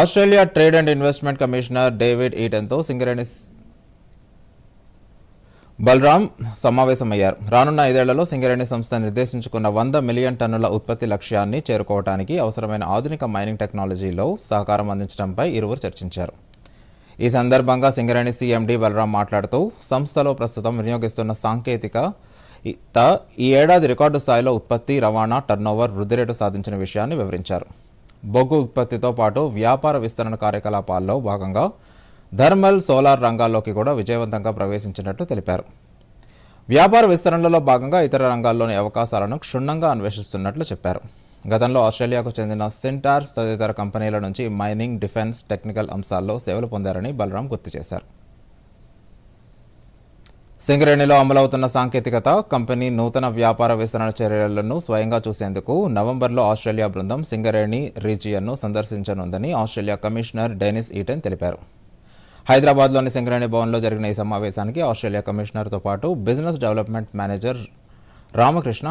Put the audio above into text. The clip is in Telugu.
Australia trade and investment commissioner David ఈటన్తో Singareni Balaram సమావేశమయ్యారు. రానున్న ఐదేళ్ళలో సింగరేణి సంస్థ నిర్దేశించుకున్న వంద మిలియన్ టన్నుల ఉత్పత్తి లక్ష్యాన్ని చేరుకోవడానికి అవసరమైన ఆధునిక మైనింగ్ టెక్నాలజీలో సహకారం అందించడంపై ఇరువురు చర్చించారు. ఈ సందర్భంగా సింగరేణి సీఎండీ బలరాం మాట్లాడుతూ సంస్థలో ప్రస్తుతం వినియోగిస్తున్న సాంకేతిక త ఈ ఏడాది రికార్డు స్థాయిలో ఉత్పత్తి రవాణా టర్నోవర్ వృద్ధి రేటు సాధించిన విషయాన్ని వివరించారు. బొగ్గు ఉత్పత్తితో పాటు వ్యాపార విస్తరణ కార్యకలాపాల్లో భాగంగా థర్మల్ సోలార్ రంగాల్లోకి కూడా విజయవంతంగా ప్రవేశించినట్లు తెలిపారు. వ్యాపార విస్తరణలో భాగంగా ఇతర రంగాల్లోని అవకాశాలను క్షుణ్ణంగా అన్వేషిస్తున్నట్లు చెప్పారు. గతంలో ఆస్ట్రేలియాకు చెందిన సెంటార్స్ తదితర కంపెనీల నుంచి మైనింగ్ డిఫెన్స్ టెక్నికల్ అంశాల్లో సేవలు పొందారని బలరాం గుర్తు చేశారు. సింగరేణిలో అమలవుతున్న సాంకేతికత కంపెనీ నూతన వ్యాపార విస్తరణ చర్యలను స్వయంగా చూసేందుకు నవంబర్లో ఆస్ట్రేలియా బృందం సింగరేణి రీజియన్ను సందర్శించనుందని ఆస్ట్రేలియా కమిషనర్ డెనిస్ ఈటెన్ తెలిపారు. హైదరాబాద్లోని సింగరేణి భవన్లో జరిగిన ఈ సమావేశానికి ఆస్ట్రేలియా కమిషనర్తో పాటు బిజినెస్ డెవలప్మెంట్ మేనేజర్ రామకృష్ణ